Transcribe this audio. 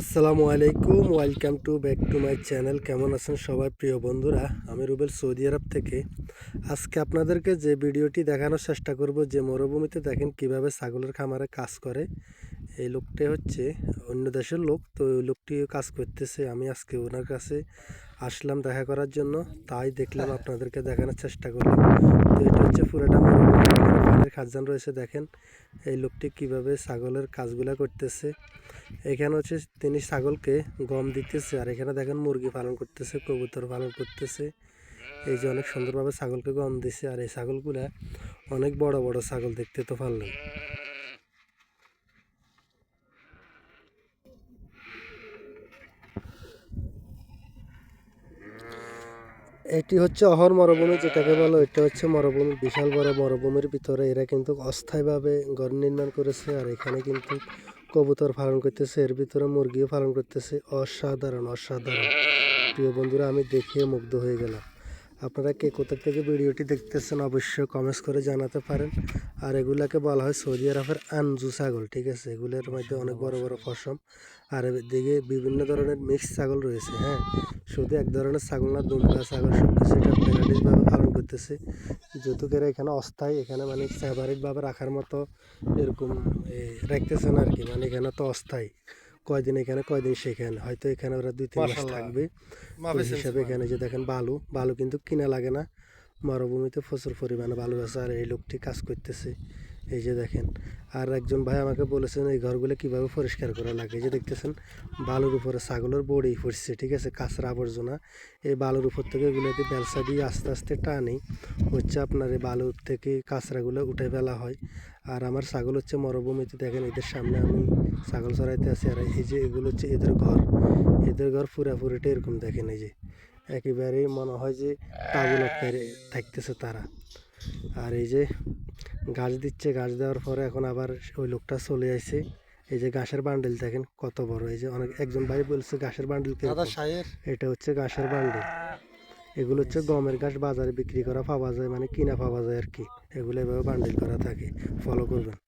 আসসালামু আলাইকুম, welcome to back to my channel. কেমন আছেন সবাই? প্রিয় বন্ধুরা, আমি রুবেল সৌদি আরব থেকে। আজকে আপনাদেরকে যে ভিডিওটি দেখানোর চেষ্টা করব, যে মরুভূমিতে দেখেন কীভাবে ছাগলের খামারে কাজ করে এই লোকটি হচ্ছে অন্য দেশের লোক, তো ওই লোকটি কাজ করতেছে। আমি আজকে ওনার কাছে আসলাম দেখা করার জন্য, তাই দেখলাম আপনাদেরকে দেখানোর চেষ্টা করলাম। তো এটা হচ্ছে পুরোটা পানির খাজান রয়েছে, দেখেন। এই লোকটি কীভাবে ছাগলের কাজগুলা করতেছে। এখানে হচ্ছে তিনি ছাগলকে গম দিতেছে, আর এখানে দেখেন মুরগি পালন করতেছে, কবুতর পালন করতেছে। এই যে অনেক সুন্দরভাবে ছাগলকে গম দিছে, আর এই ছাগলগুলা অনেক বড় বড় ছাগল দেখতে তো পারলেন। এটি হচ্ছে অহর মরুভূমি যেটাকে বলো, এটা হচ্ছে মরুভূমি, বিশাল বড় মরুভূমির ভিতরে এরা কিন্তু অস্থায়ীভাবে ঘর নির্মাণ করেছে আর এখানে কিন্তু কবুতর পালন করতেছে। এর ভিতরে মুরগিও পালন করতেছে। অসাধারণ অসাধারণ। প্রিয় বন্ধুরা, আমি দেখে মুগ্ধ হয়ে গেলাম। আপনারা কে কোথা থেকে ভিডিওটি দেখতেছেন অবশ্যই কমেন্টস করে জানাতে পারেন। আর এগুলাকে বলা হয় সৌদি আরবের আনজু ছাগল ঠিক আছে? এগুলোর মধ্যে অনেক বড় বড় পশম। আর এদিকে বিভিন্ন ধরনের মিক্স ছাগল রয়েছে হ্যাঁ? শুধু এক ধরনের ছাগল না দুমকা ছাগল সব কিছু এটা পালন করতেছে। যেহেতু এরা এখানে অস্থায়ী এখানে মানে সেপারেটভাবে রাখার মতো এরকম এ, রাখতেছে না আর কি মানে এখানে তো অস্থায়ী। কয়দিন এখানে কয়দিন সেখানে। হয়তো এখানে ওরা দুই তিন মাস। থাকবে। ওই হিসাবে এখানে যে দেখেন বালু বালু কিন্তু কিনা লাগে না। মরুভূমিতে প্রচুর পরিমাণে বালু আছে আর এই লোকটি কাজ করতেছে। এই যে দেখেন, আর একজন ভাই আমাকে বলেছেন, এই ঘরগুলো কীভাবে পরিষ্কার করা লাগে? এই যে দেখতেছেন, বালুর উপরে ছাগলের বড়ি পড়ছে, ঠিক আছে? কাঁচরা আবর্জনা। এই বালুর উপর থেকে এগুলোকে বেলসা দিয়ে আস্তে আস্তে টানি। হচ্ছে আপনার এই বালুর থেকে কাঁচরাগুলো উঠে ফেলা হয়। আর আমার ছাগল হচ্ছে মরুভূমিতে। দেখেন, এদের সামনে আমি ছাগল চড়াইতে আছি। আর এই যে এগুলো হচ্ছে এদের ঘর। এদের ঘর পুরাপুরিটা এরকম দেখেন, এই যে একেবারেই মনে হয় যে তাগুল থাকতেছে তারা। আর এই যে গাছ দিচ্ছে গাছ দেওয়ার পরে এখন আবার ওই লোকটা চলে আসছে এই যে গাছের বান্ডেল দেখেন কত বড় এই যে অনেক একজন ভাই বলছে গাছের বান্ডেল এটা হচ্ছে গাছের বান্ডেল এগুলো হচ্ছে গমের গাছ বাজারে বিক্রি করা পাওয়া যায় মানে কিনা পাওয়া যায় আর কি। এগুলো এভাবে বান্ডেল করা থাকে। ফলো করবেন।